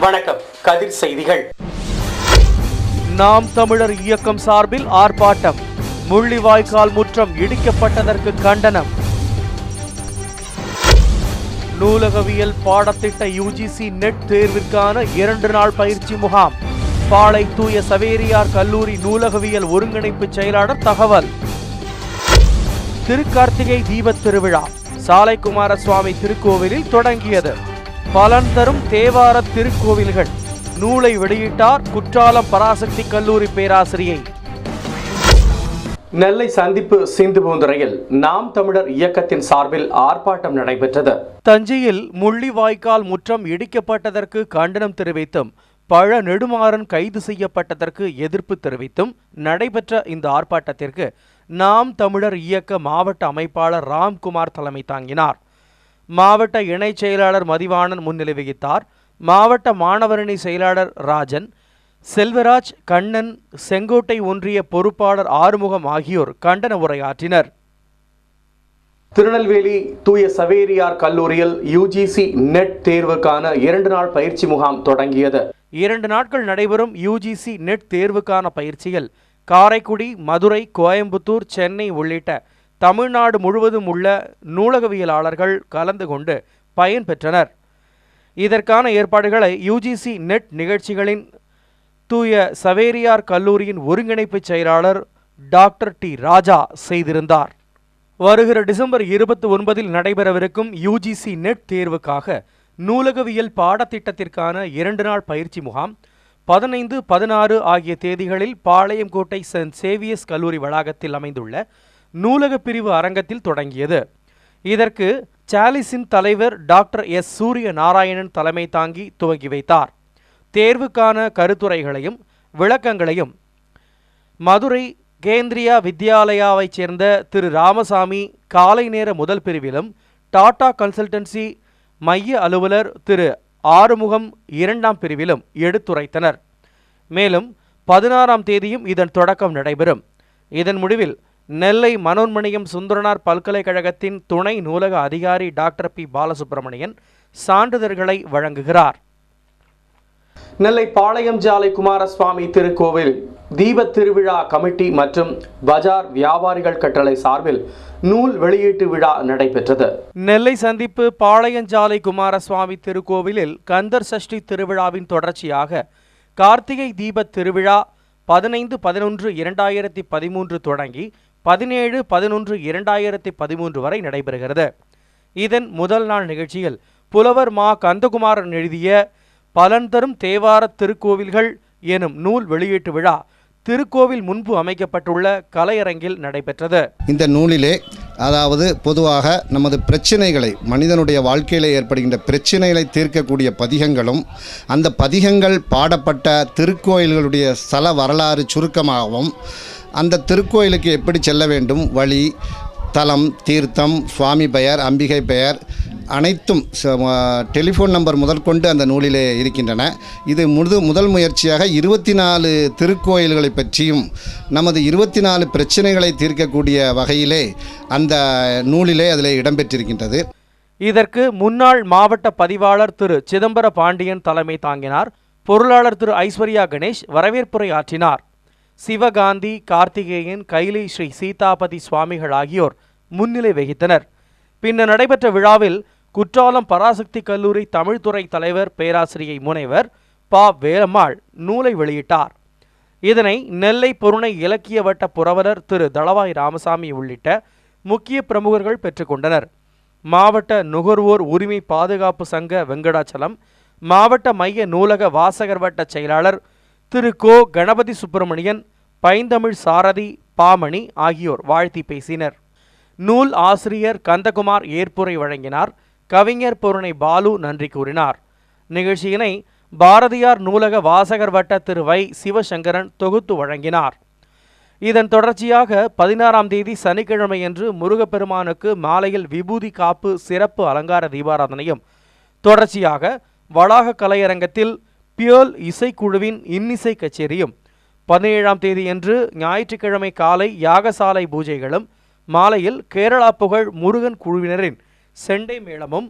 வணக்கம். கதிர் செய்திகள். நாம் தமிழர் இயக்கம் சார்பில் ஆர்ப்பாட்டம். முள்ளிவாய்க்கால் முற்றம் இடிக்கப்பட்டதற்கு கண்டனம். நூலகவியல் பாடத்திட்ட யுஜிசி நெட் தேர்விற்கான இரண்டு நாள் பயிற்சி முகாம். பாளை தூய சவேரியார் கல்லூரி நூலகவியல் ஒருங்கிணைப்பு செயலாளர் தகவல். திருக்கார்த்திகை தீபத் திருவிழா. சாலை சுவாமி திருக்கோவிலில் தொடங்கியது. பலன் தரும் தேவார திருக்கோவில்கள். நூலை வெளியிட்டார் குற்றாலம் பராசக்தி கல்லூரி பேராசிரியை. நெல்லை சந்திப்பு சிந்து பூந்துறையில் நாம் தமிழர் இயக்கத்தின் சார்பில் ஆர்ப்பாட்டம் நடைபெற்றது. தஞ்சையில் முள்ளிவாய்க்கால் முற்றம் இடிக்கப்பட்டதற்கு கண்டனம் தெரிவித்தும் பழ நெடுமாறன் கைது செய்யப்பட்டதற்கு எதிர்ப்பு தெரிவித்தும் நடைபெற்ற இந்த ஆர்ப்பாட்டத்திற்கு நாம் தமிழர் இயக்க மாவட்ட அமைப்பாளர் ராம்குமார் தலைமை தாங்கினார். மாவட்ட இணைச் செயலாளர் மதிவாணன் முன்னிலை வகித்தார் மாவட்ட மாணவரணி செயலாளர் ராஜன் செல்வராஜ் கண்ணன் செங்கோட்டை ஒன்றிய பொறுப்பாளர் ஆறுமுகம் ஆகியோர் கண்டன உரையாற்றினர். திருநெல்வேலி தூய சவேரியார் கல்லூரியில் யுஜிசி நெட் தேர்வுக்கான இரண்டு நாள் பயிற்சி முகாம் தொடங்கியது. இரண்டு நாட்கள் நடைபெறும் யுஜிசி நெட் தேர்வுக்கான பயிற்சியில் காரைக்குடி மதுரை கோயம்புத்தூர் சென்னை உள்ளிட்ட தமிழ்நாடு முழுவதும் உள்ள நூலகவியலாளர்கள் கலந்து கொண்டு பயன்பெற்றனர் இதற்கான ஏற்பாடுகளை யுஜிசி நெட் நிகழ்ச்சிகளின் தூய சவேரியார் கல்லூரியின் ஒருங்கிணைப்பு செயலாளர் டாக்டர் டி ராஜா செய்திருந்தார். வருகிற டிசம்பர் இருபத்தி ஒன்பதில் நடைபெறவிருக்கும் யுஜிசி நெட் தேர்வுக்காக நூலகவியல் பாடத்திட்டத்திற்கான இரண்டு நாள் பயிற்சி முகாம் பதினைந்து பதினாறு ஆகிய தேதிகளில் பாளையங்கோட்டை சென்ட் சேவியஸ் கல்லூரி வளாகத்தில் அமைந்துள்ள நூலக பிரிவு அரங்கத்தில் தொடங்கியது. இதற்கு சாலிஸின் தலைவர் டாக்டர் எஸ். சூரிய நாராயணன் தலைமை தாங்கி துவங்கி வைத்தார். தேர்வுக்கான கருத்துரைகளையும் விளக்கங்களையும் மதுரை கேந்திரியா வித்யாலயாவைச் சேர்ந்த திரு. ராமசாமி காலை நேர முதல் பிரிவிலும் டாடா கன்சல்டன்சி மைய அலுவலர் திரு. ஆறுமுகம் இரண்டாம் பிரிவிலும் எடுத்துரைத்தனர். மேலும் பதினாறாம் தேதியும் இதன் தொடக்கம் நடைபெறும். இதன் முடிவில் நெல்லை மனோன்மணியம் சுந்தரனார் பல்கலைக்கழகத்தின் துணை நூலக அதிகாரி டாக்டர் பி. பாலசுப்ரமணியன் சான்றிதழ்களை வழங்குகிறார். நெல்லை பாளையம் ஜாலை குமாரசுவாமி திருக்கோவில் தீபத் திருவிழா கமிட்டி மற்றும் பஜார் வியாபாரிகள் கட்டளை சார்பில் நூல் வெளியீட்டு விழா நடைபெற்றது. நெல்லை சந்திப்பு பாளையஞ்சாலை குமாரசுவாமி திருக்கோவிலில் கந்தர் சஷ்டி திருவிழாவின் தொடர்ச்சியாக கார்த்திகை தீபத் திருவிழா பதினைந்து பதினொன்று இரண்டாயிரத்தி பதிமூன்று தொடங்கி பதினேழு பதினொன்று இரண்டாயிரத்தி பதிமூன்று வரை நடைபெறுகிறது. இதன் முதல் நாள் நிகழ்ச்சியில் புலவர் மா. கந்தகுமாரன் எழுதிய பலன் தரும் தேவார திருக்கோவில்கள் எனும் நூல் வெளியீட்டு விழா திருக்கோவில் முன்பு அமைக்கப்பட்டுள்ள கலையரங்கில் நடைபெற்றது. இந்த நூலிலே அதாவது பொதுவாக நமது பிரச்சனைகளை மனிதனுடைய வாழ்க்கையில் ஏற்படுகின்ற பிரச்சனைகளை தீர்க்கக்கூடிய பதிகங்களும் அந்த பதிகங்கள் பாடப்பட்ட திருக்கோயில்களுடைய ஸ்தல வரலாறு சுருக்கமாகவும் அந்த திருக்கோயிலுக்கு எப்படி செல்ல வேண்டும்? வழி தலம் தீர்த்தம் சுவாமி பெயர் அம்பிகை பெயர் அனைத்தும் ச- டெலிஃபோன் நம்பர் முதற்கொண்டு அந்த நூலிலே இருக்கின்றன. இது முழு முதல் முயற்சியாக இருபத்தி நாலு திருக்கோயில்களை பற்றியும் நமது இருபத்தி நாலு பிரச்சனைகளை தீர்க்கக்கூடிய வகையிலே அந்த நூலிலே அதில் இடம்பெற்றிருக்கின்றது. இதற்கு முன்னாள் மாவட்ட பதிவாளர் திரு சிதம்பர பாண்டியன் தலைமை தாங்கினார். பொருளாளர் திரு ஐஸ்வர்யா கணேஷ் வரவேற்புரை ஆற்றினார். சிவகாந்தி கார்த்திகேயன் கைலை ஸ்ரீ சீதாபதி சுவாமிகள் ஆகியோர் முன்னிலை வகித்தனர். பின்னர் நடைபெற்ற விழாவில் குற்றாலம் பராசக்தி கல்லூரி தமிழ்துறை தலைவர் பேராசிரியை முனைவர் பா. வேலம்மாள் நூலை வெளியிட்டார். இதனை நெல்லை பொருணை இலக்கிய வட்ட புரவலர் திரு. தளவாய் ராமசாமி உள்ளிட்ட முக்கிய பிரமுகர்கள் பெற்றுக்கொண்டனர் மாவட்ட நுகர்வோர் உரிமை பாதுகாப்பு சங்க வெங்கடாச்சலம் மாவட்ட மைய நூலக வாசகர் வட்ட செயலாளர் திரு கோ கணபதி சுப்பிரமணியன் பைந்தமிழ் சாரதி பாமணி ஆகியோர் வாழ்த்தி பேசினர். நூல் ஆசிரியர் கந்தகுமார் ஏற்புரை வழங்கினார். கவிஞர் பொருணை பாலு நன்றி கூறினார். நிகழ்ச்சியினை பாரதியார் நூலக வாசகர் வட்ட திரு வை சிவசங்கரன் தொகுத்து வழங்கினார். இதன் தொடர்ச்சியாக பதினாறாம் தேதி சனிக்கிழமையன்று முருகப்பெருமானுக்கு மாலையில் விபூதி காப்பு சிறப்பு அலங்கார தீபாராதனையும் தொடர்ச்சியாக வளாக கலையரங்கத்தில் பியோல் இசைக்குழுவின் இன்னிசை கச்சேரியும் பதினேழாம் தேதியன்று ஞாயிற்றுக்கிழமை காலை யாகசாலை பூஜைகளும் மாலையில் கேரளா புகழ் முருகன் குழுவினரின் செண்டை மேளமும்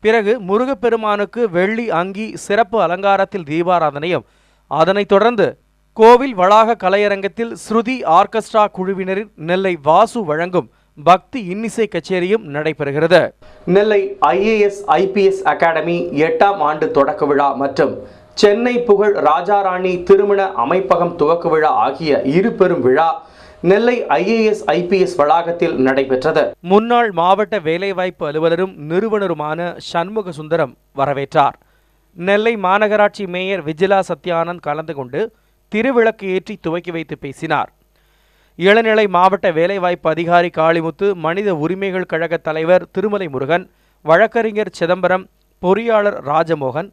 பிறகு முருகப்பெருமானுக்கு வெள்ளி அங்கி சிறப்பு அலங்காரத்தில் தீபாராதனையும். அதனைத் தொடர்ந்து கோவில் வளாக கலையரங்கத்தில் ஸ்ருதி ஆர்கெஸ்ட்ரா குழுவினரின் நெல்லை வாசு வழங்கும் பக்தி இன்னிசை கச்சேரியும் நடைபெறுகிறது. நெல்லை ஐஏஎஸ் ஐபிஎஸ் அகாடமி எட்டாம் ஆண்டு தொடக்க விழா மற்றும் சென்னை புகழ் ராஜாராணி திருமண அமைப்பகம் துவக்க விழா ஆகிய இரு பெரும் விழா நெல்லை ஐஏஎஸ் ஐபிஎஸ் வளாகத்தில் நடைபெற்றது. முன்னாள் மாவட்ட வேலைவாய்ப்பு அலுவலரும் நிறுவனருமான சண்முக சுந்தரம் வரவேற்றார். நெல்லை மாநகராட்சி மேயர் விஜிலா சத்யானந்த் கலந்து கொண்டு திருவிளக்கு ஏற்றி துவக்கி வைத்து பேசினார். இளநிலை மாவட்ட வேலைவாய்ப்பு அதிகாரி காளிமுத்து மனித உரிமைகள் கழக தலைவர் திருமலை முருகன் வழக்கறிஞர் சிதம்பரம் பொறியாளர் ராஜமோகன்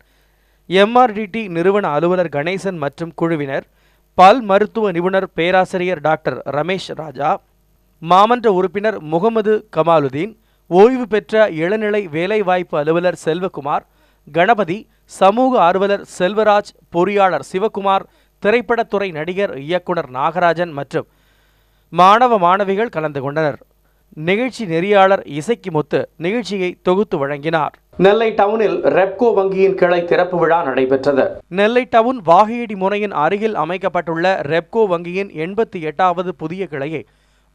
எம்ஆர்டிடி நிறுவன அலுவலர் கணேசன் மற்றும் குழுவினர் பல் மருத்துவ நிபுணர் பேராசிரியர் டாக்டர் ரமேஷ் ராஜா மாமன்ற உறுப்பினர் முகமது கமாலுதீன் ஓய்வு பெற்ற இளநிலை வேலைவாய்ப்பு அலுவலர் செல்வகுமார் கணபதி சமூக ஆர்வலர் செல்வராஜ் பொறியாளர் சிவகுமார் திரைப்படத்துறை நடிகர் இயக்குனர் நாகராஜன் மற்றும் மாணவ மாணவிகள் கலந்து கொண்டனர். நிகழ்ச்சி நெறியாளர் இசைக்கு முத்து நிகழ்ச்சியை தொகுத்து வழங்கினார். நெல்லை டவுனில் ரெப்கோ வங்கியின் கிளை திறப்பு விழா நடைபெற்றது. நெல்லை டவுன் வாகையடி முனையின் அருகில் அமைக்கப்பட்டுள்ள ரெப்கோ வங்கியின் எண்பத்தி எட்டாவது புதிய கிளையை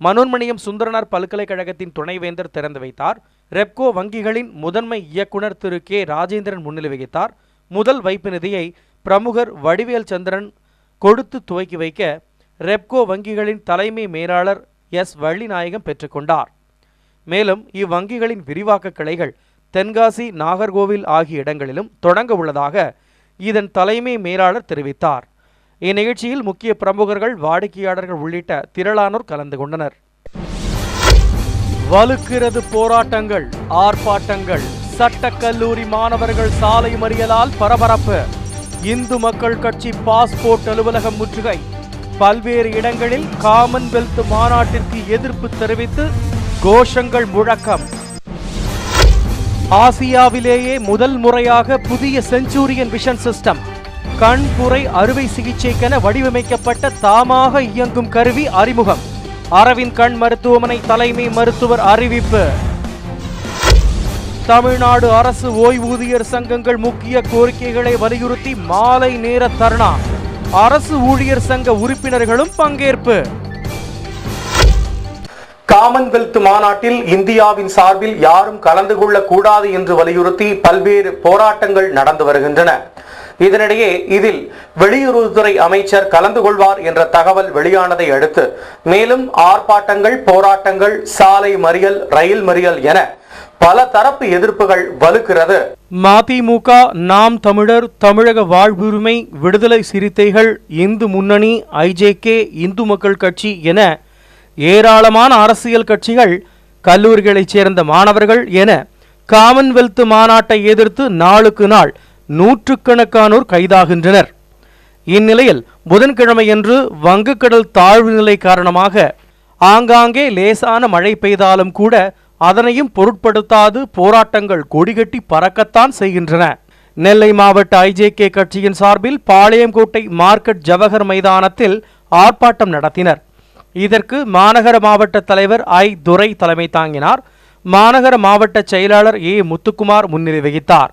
மனோன்மணியம் சுந்தரனார் பல்கலைக்கழகத்தின் துணைவேந்தர் திறந்து வைத்தார். ரெப்கோ வங்கிகளின் முதன்மை இயக்குனர் திரு கே. ராஜேந்திரன் முன்னிலை வகித்தார். முதல் வைப்பு நிதியை பிரமுகர் வடிவேல் சந்திரன் கொடுத்து துவக்கி வைக்க ரெப்கோ வங்கிகளின் தலைமை மேலாளர் எஸ் வள்ளிநாயகம் பெற்றுக்கொண்டார் மேலும் இவ்வங்கிகளின் விரிவாக்க கிளைகள் தென்காசி நாகர்கோவில் ஆகிய இடங்களிலும் தொடங்க உள்ளதாக இதன் தலைமை மேலாளர் தெரிவித்தார். இந்நிகழ்ச்சியில் முக்கிய பிரமுகர்கள் வாடிக்கையாளர்கள் உள்ளிட்ட திரளானோர் கலந்து கொண்டனர். வலுக்கிறது போராட்டங்கள் ஆர்ப்பாட்டங்கள் சட்டக்கல்லூரி மாணவர்கள் சாலை மறியலால் பரபரப்பு இந்து மக்கள் கட்சி பாஸ்போர்ட் அலுவலகம் முற்றுகை பல்வேறு இடங்களில் காமன்வெல்த் மாநாட்டிற்கு எதிர்ப்பு தெரிவித்து கோஷங்கள் முழக்கம். ஆசியாவிலேயே முதல் முறையாக புதிய செஞ்சுரியன் விஷன் சிஸ்டம். கண்புரை அறுவை சிகிச்சைக்கென வடிவமைக்கப்பட்ட தாமாக இயங்கும் கருவி அறிமுகம். அரவிந்த் கண் மருத்துவமனை தலைமை மருத்துவர் அறிவிப்பு. தமிழ்நாடு அரசு ஓய்வூதியர் சங்கங்கள் முக்கிய கோரிக்கைகளை வலியுறுத்தி மாலை நேர தர்ணா. அரசு ஊழியர் சங்க உறுப்பினர்களும் பங்கேற்பு. காமன்வெல்த் மாநாட்டில் இந்தியாவின் சார்பில் யாரும் கலந்து கொள்ளக் கூடாது என்று வலியுறுத்தி பல்வேறு போராட்டங்கள் நடந்து வருகின்றன. இதனிடையே இதில் வெளியுறவுத்துறை அமைச்சர் கலந்து கொள்வார் என்ற தகவல் வெளியானதை அடுத்து மேலும் ஆர்ப்பாட்டங்கள் போராட்டங்கள் சாலை மறியல் ரயில் மறியல் என பல தரப்பு எதிர்ப்புகள் வலுக்கிறது. மதிமுக நாம் தமிழர் தமிழக வாழ்வுரிமை விடுதலை சிறுத்தைகள் இந்து முன்னணி ஐஜேகே இந்து மக்கள் கட்சி என ஏராளமான அரசியல் கட்சிகள் கல்லூரிகளைச் சேர்ந்த மாணவர்கள் என காமன்வெல்த் மாநாட்டை எதிர்த்து நாளுக்கு நாள் நூற்றுக்கணக்கானோர் கைதாகின்றனர். இந்நிலையில் புதன்கிழமையன்று வங்கக்கடல் தாழ்வு நிலை காரணமாக ஆங்காங்கே லேசான மழை பெய்தாலும் கூட அதனையும் பொருட்படுத்தாது போராட்டங்கள் கொடிகட்டி பறக்கத்தான் செய்கின்றன. நெல்லை மாவட்ட ஐஜேகே கட்சியின் சார்பில் பாளையங்கோட்டை மார்க்கெட் ஜவஹர் மைதானத்தில் ஆர்ப்பாட்டம் நடத்தினர். இதற்கு மாநகர மாவட்ட தலைவர் ஐ. துரை தலைமை தாங்கினார். மாநகர மாவட்ட செயலாளர் ஏ. முத்துக்குமார் முன்னிலை வகித்தார்.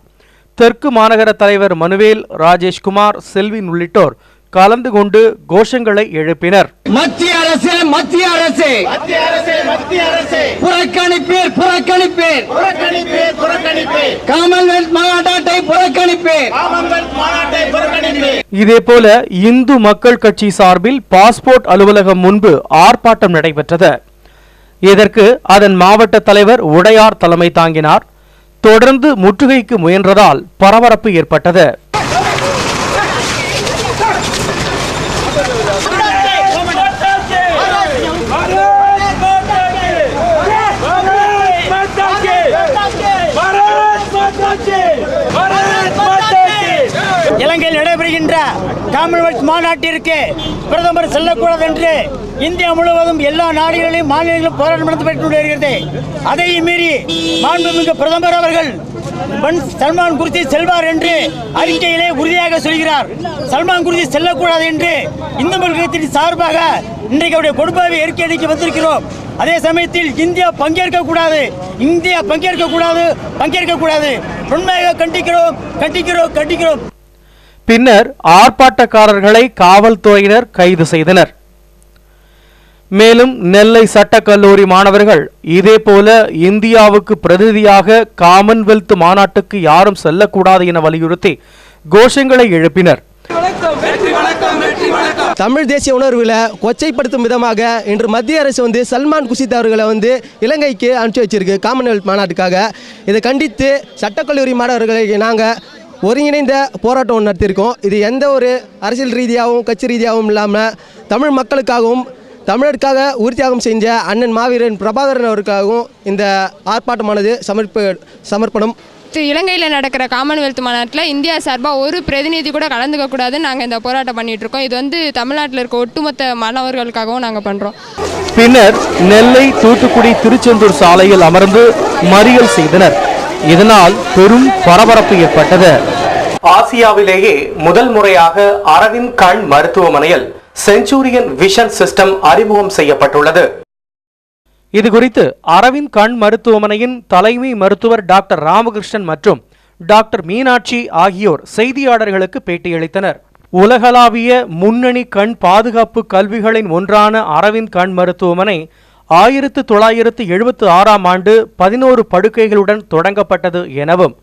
தெற்கு மாநகர தலைவர் மனுவேல் ராஜேஷ்குமார் செல்வின் உள்ளிட்டோர் கலந்து கொண்டு கோஷங்களை எழுப்பினர். மத்திய அரசு மத்திய அரசு. மத்திய அரசே மத்திய அரசே. புறக்கணிப்பீர் புறக்கணிப்பீர். புறக்கணிப்பேர் புறக்கணிப்பேர். காமன்வெல்த் மாநாட்டை புறக்கணிப்பேர். இதேபோல இந்து மக்கள் கட்சி சார்பில் பாஸ்போர்ட் அலுவலகம் முன்பு ஆர்ப்பாட்டம் நடைபெற்றது. இதற்கு அதன் மாவட்ட தலைவர் உடையார் தலைமை தாங்கினார். தொடர்ந்து முற்றுகைக்கு முயன்றதால் பரபரப்பு ஏற்பட்டது. காமன்வெல்த் மாநாட்டிற்கு பிரதமர் செல்லக்கூடாது என்று இந்தியா முழுவதும் எல்லா நாடுகளிலும் மாநிலங்களிலும் போராட்டம் நடத்தப்பட்டு வருகிறது. அதை மீறி மாண்புமிகு பிரதமர் அவர்கள் சல்மான் குருஜி செல்வார் என்று அறிக்கையிலே உறுதியாக சொல்கிறார். சல்மான் குருஜி செல்லக்கூடாது என்று இந்து மல்கத்தின் சார்பாக இன்றைக்கு அவருடைய கொடுப்பாவை அறிக்கை வந்திருக்கிறோம். அதே சமயத்தில் இந்தியா பங்கேற்க கூடாது. இந்தியா பங்கேற்க கூடாது பங்கேற்க கூடாது. உண்மையாக கண்டிக்கிறோம் கண்டிக்கிறோம் கண்டிக்கிறோம். பின்னர் ஆர்ப்பாட்டக்காரர்களை காவல்துறையினர் கைது செய்தனர். மேலும் நெல்லை சட்டக்கல்லூரி மாணவர்கள் இதேபோல இந்தியாவுக்கு பிரதிநிதியாக காமன்வெல்த் மாநாட்டுக்கு யாரும் செல்லக்கூடாது என வலியுறுத்தி கோஷங்களை எழுப்பினர். தமிழ் தேசிய உணர்வுகளை கொச்சைப்படுத்தும் விதமாக இன்று மத்திய அரசு வந்து சல்மான் குஷித் அவர்களை வந்து இலங்கைக்கு அனுப்பிச்சி வச்சிருக்கு காமன்வெல்த் மாநாட்டுக்காக. இதை கண்டித்து சட்டக்கல்லூரி மாணவர்களை நாங்கள் ஒருங்கிணைந்த போராட்டம் ஒன்று நடத்தியிருக்கோம். இது எந்த ஒரு அரசியல் ரீதியாகவும் கட்சி ரீதியாகவும் இல்லாமல் தமிழ் மக்களுக்காகவும் தமிழருக்காக உறுதியாகம் செஞ்ச அண்ணன் மாவீரன் பிரபாகரன் அவருக்காகவும் இந்த ஆர்ப்பாட்டமானது சமர்ப்ப சமர்ப்பணம். இலங்கையில் நடக்கிற காமன்வெல்த் மாநாட்டில் இந்தியா சார்பாக ஒரு பிரதிநிதி கூட கலந்துக்க கூடாதுன்னு நாங்கள் இந்த போராட்டம் பண்ணிட்டு இருக்கோம். இது வந்து தமிழ்நாட்டில் இருக்க ஒட்டுமொத்த மாணவர்களுக்காகவும் நாங்கள் பண்ணுறோம் பின்னர் நெல்லை தூத்துக்குடி திருச்செந்தூர் சாலையில் அமர்ந்து மறியல் செய்தனர். இதனால் பெரும் பரபரப்பு ஏற்பட்டது. ஆசியாவிலேயே முதல் முறையாக அரவிந்த் கண் மருத்துவமனையில் செஞ்சுரியன் விஷன் சிஸ்டம் அறிமுகம் செய்யப்பட்டுள்ளது. இது குறித்து அரவிந்த் கண் மருத்துவமனையின் தலைமை மருத்துவர் டாக்டர் ராமகிருஷ்ணன் மற்றும் டாக்டர் மீனாட்சி ஆகியோர் செய்தியாளர்களுக்கு பேட்டியளித்தனர். உலகளாவிய முன்னணி கண் பாதுகாப்பு கல்விகளின் ஒன்றான அரவிந்த் கண் மருத்துவமனை ஆயிரத்து தொள்ளாயிரத்து எழுபத்து ஆறாம் ஆண்டு பதினோரு படுக்கைகளுடன் தொடங்கப்பட்டது எனவும்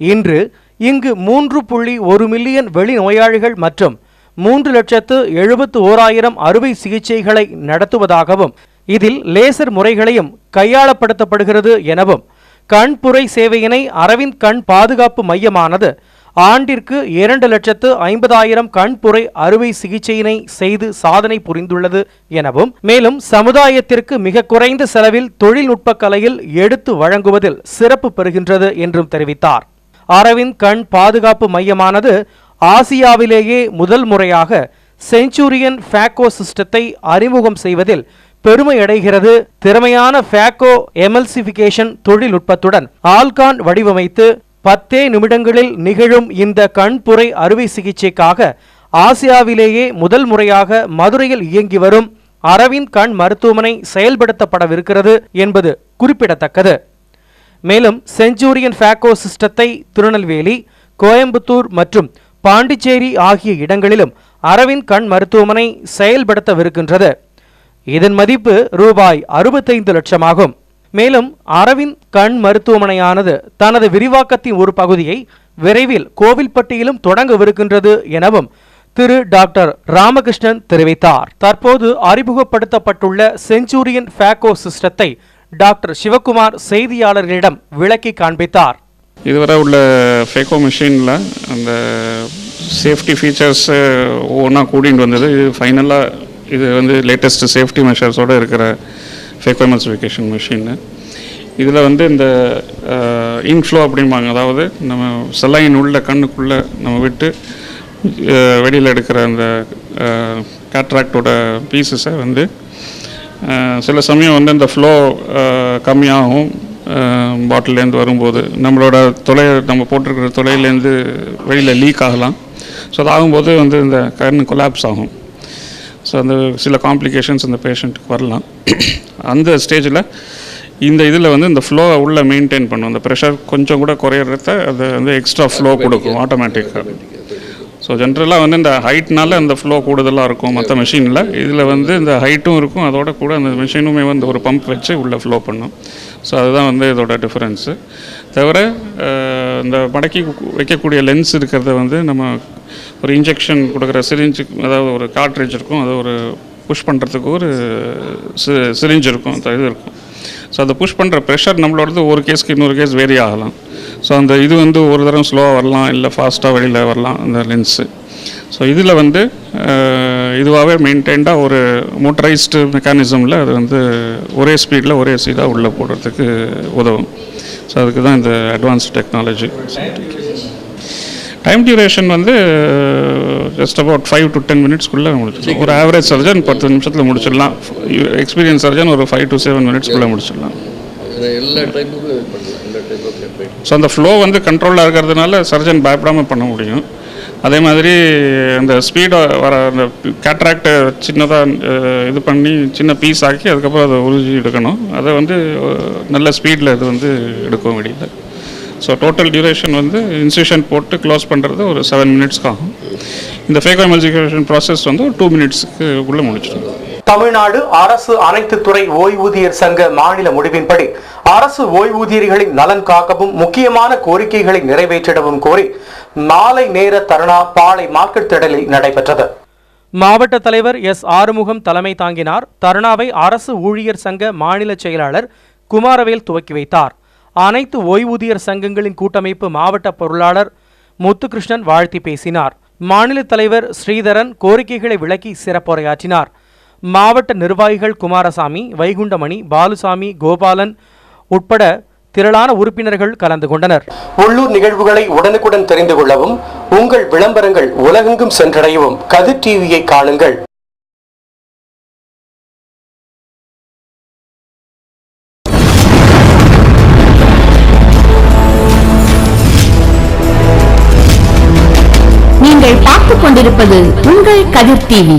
இன்று இங்கு மூன்று புள்ளி ஒரு மில்லியன் வெளிநோயாளிகள் மற்றும் மூன்று லட்சத்து எழுபத்து ஓராயிரம் அறுவை சிகிச்சைகளை நடத்துவதாகவும் இதில் லேசர் முறைகளையும் கையாளப்படுத்தப்படுகிறது எனவும் கண்புரை சேவையினை அரவிந்த் கண் பாதுகாப்பு மையமானது ஆண்டிற்கு இரண்டு லட்சத்து ஐம்பதாயிரம் கண்புரை அறுவை சிகிச்சையினை செய்து சாதனை புரிந்துள்ளது எனவும் மேலும் சமுதாயத்திற்கு மிக குறைந்த செலவில் தொழில்நுட்ப கலையில் எடுத்து வழங்குவதில் சிறப்பு பெறுகின்றது என்றும் தெரிவித்தார். அரவிந்த் கண் பாதுகாப்பு மையமானது ஆசியாவிலேயே முதல் முறையாக செஞ்சுரியன் ஃபேக்கோ சிஸ்டத்தை அறிமுகம் செய்வதில் பெருமை அடைகிறது. திறமையான ஃபேக்கோ எமல்சிபிகேஷன் தொழில்நுட்பத்துடன் ஆல்கான் வடிவமைத்து பத்தே நிமிடங்களில் நிகழும் இந்த கண்புரை அறுவை சிகிச்சைக்காக ஆசியாவிலேயே முதல் முறையாக மதுரையில் இயங்கி வரும் அரவிந்த் கண் மருத்துவமனை செயல்படுத்தப்படவிருக்கிறது என்பது குறிப்பிடத்தக்கது. மேலும் செஞ்சூரியன் ஃபேக்கோ சிஸ்டத்தை திருநெல்வேலி கோயம்புத்தூர் மற்றும் பாண்டிச்சேரி ஆகிய இடங்களிலும் அரவிந்த் கண் மருத்துவமனை செயல்படுத்தவிருக்கின்றது. இதன் மதிப்பு ரூபாய் அறுபத்தைந்து லட்சமாகும். மேலும் அரவிந்த் கண் மருத்துவமனையானது தனது விரிவாக்கத்தின் ஒரு பகுதியை விரைவில் கோவில்பட்டியிலும் தொடங்கவிருக்கின்றது எனவும் திரு. டாக்டர். ராமகிருஷ்ணன் தெரிவித்தார். தற்போது அறிமுகப்படுத்தப்பட்டுள்ள செஞ்சுரியன் ஃபேக்கோ சிஸ்டத்தை டாக்டர். சிவகுமார் செய்தியாளர்களிடம் விளக்கி காண்பித்தார். இதுவரை உள்ள ஃபேக்கோ மிஷினில் அந்த சேஃப்டி ஃபீச்சர்ஸ் ஒவ்வொன்றா கூட்டிகிட்டு வந்தது. இது ஃபைனலாக இது வந்து லேட்டஸ்ட் சேஃப்டி மெஷர்ஸோடு இருக்கிற ஃபேக்கோ எமல்சிஃபிகேஷன் மிஷின்னு. இதில் வந்து இந்த இன்ஃப்ளோ அப்படிம்பாங்க. அதாவது நம்ம செலைன் உள்ள கண்ணுக்குள்ளே நம்ம விட்டு வெளியில் எடுக்கிற அந்த கேட்ராக்டோட பீசஸை வந்து சில சமயம் வந்து இந்த ஃப்ளோ கம்மியாகும். பாட்டிலேருந்து வரும்போது நம்மளோட தொலை நம்ம போட்டிருக்கிற தொலையிலேருந்து வெளியில் லீக் ஆகலாம். ஸோ அது ஆகும்போது வந்து இந்த கண் கொலாப்ஸ் ஆகும். ஸோ அந்த சில காம்ப்ளிகேஷன்ஸ் அந்த பேஷண்ட்டுக்கு வரலாம். அந்த ஸ்டேஜில் இந்த இதில் வந்து இந்த ஃப்ளோ உள்ளே மெயின்டைன் பண்ணும். அந்த ப்ரெஷர் கொஞ்சம் கூட குறையிறத அது வந்து எக்ஸ்ட்ரா ஃப்ளோ கொடுக்கும் ஆட்டோமேட்டிக்காக ஸோ ஜென்ரலாக வந்து இந்த ஹைட்னால அந்த ஃப்ளோ கூடுதலாக இருக்கும் மற்ற மெஷினில் இதில் வந்து இந்த ஹைட்டும் இருக்கும் அதோட கூட அந்த மிஷினுமே வந்து ஒரு பம்ப் வச்சு உள்ளே ஃப்ளோ பண்ணும். ஸோ அதுதான் வந்து இதோட டிஃப்ரென்ஸு தவிர இந்த மடக்கி வைக்கக்கூடிய லென்ஸ் இருக்கிறத வந்து நம்ம ஒரு இன்ஜெக்ஷன் கொடுக்குற சிரிஞ்சு அதாவது ஒரு கார்ட்ரேஜ் இருக்கும். அதை ஒரு புஷ் பண்ணுறதுக்கு ஒரு சிரிஞ்ச் இருக்கும். அந்த இது இருக்கும். ஸோ அதை புஷ் பண்ணுற ப்ரெஷர் நம்மளோடது ஒரு கேஸ்க்கு இன்னொரு கேஸ் வேரி ஆகலாம். ஸோ அந்த இது வந்து ஒரு தரம் ஸ்லோவாக வரலாம் இல்லை ஃபாஸ்ட்டாக வெளியில் வரலாம் அந்த லென்ஸு ஸோ இதில் வந்து இதுவாகவே மெயின்டைன்டாக ஒரு மோட்டரைஸ்டு மெக்கானிசமில் அது வந்து ஒரே ஸ்பீடில் ஒரே சீடாக உள்ளே போடுறதுக்கு உதவும். ஸோ அதுக்கு தான் இந்த அட்வான்ஸ் டெக்னாலஜி டைம் டியூரேஷன் வந்து just about five to ten மினிட்ஸ்க்குள்ளே முடிச்சிடலாம். ஒரு ஆவரேஜ் சர்ஜன் பத்து நிமிஷத்தில் முடிச்சிடலாம். எக்ஸ்பீரியன்ஸ் சர்ஜன் ஒரு ஃபைவ் டு செவன் மினிட்ஸ்க்குள்ளே முடிச்சிடலாம். ஸோ அந்த ஃப்ளோ வந்து கண்ட்ரோலாக இருக்கிறதுனால சர்ஜன் பயப்படாமல் பண்ண முடியும். அதே மாதிரி அந்த ஸ்பீடை வர அந்த கேட்ராக்டை சின்னதாக இது பண்ணி சின்ன பீஸ் ஆக்கி அதுக்கப்புறம் அதை உறிஞ்சி எடுக்கணும். அதை வந்து நல்ல ஸ்பீடில் இது வந்து எடுக்கும் வெளியில் ஸோ டோட்டல் டியூரேஷன் வந்து இன்ஸ்டியூஷன் போட்டு க்ளோஸ் பண்ணுறது ஒரு செவன் மினிட்ஸ்க்கு ஆகும். இந்த ஃபேக் எமல்சிகேஷன் ப்ராசஸ் வந்து ஒரு டூ மினிட்ஸ்க்கு உள்ளே முடிச்சிடும். தமிழ்நாடு அரசு அனைத்து துறை ஓய்வூதியர் சங்க மாநில முடிவின்படி அரசு ஓய்வூதியர்களின் நலன் காக்கவும் முக்கியமான கோரிக்கைகளை நிறைவேற்றிடவும் கோரி மாலை நேர தருணா பாளை மார்க்கெட் திடலில் நடைபெற்றது. மாவட்ட தலைவர் எஸ் ஆறுமுகம் தலைமை தாங்கினார். தருணாவை அரசு ஊழியர் சங்க மாநில செயலாளர் குமாரவேல் துவக்கி வைத்தார். அனைத்து ஓய்வூதியர் சங்கங்களின் கூட்டமைப்பு மாவட்ட பொருளாளர் முத்துகிருஷ்ணன் வாழ்த்தி பேசினார். மாநில தலைவர் ஸ்ரீதரன் கோரிக்கைகளை விளக்கி சிறப்புரையாற்றினார். மாவட்ட நிர்வாகிகள் குமாரசாமி வைகுண்டமணி பாலுசாமி கோபாலன் உட்பட திரளான உறுப்பினர்கள் கலந்து கொண்டனர். உள்ளூர் நிகழ்வுகளை உடனுக்குடன் தெரிந்து கொள்ளவும் உங்கள் விளம்பரங்கள் உலகெங்கும் சென்றடையவும் கதிர் டிவியை காணுங்கள். கொண்டிருப்பது உங்கள் கதிர் டிவி.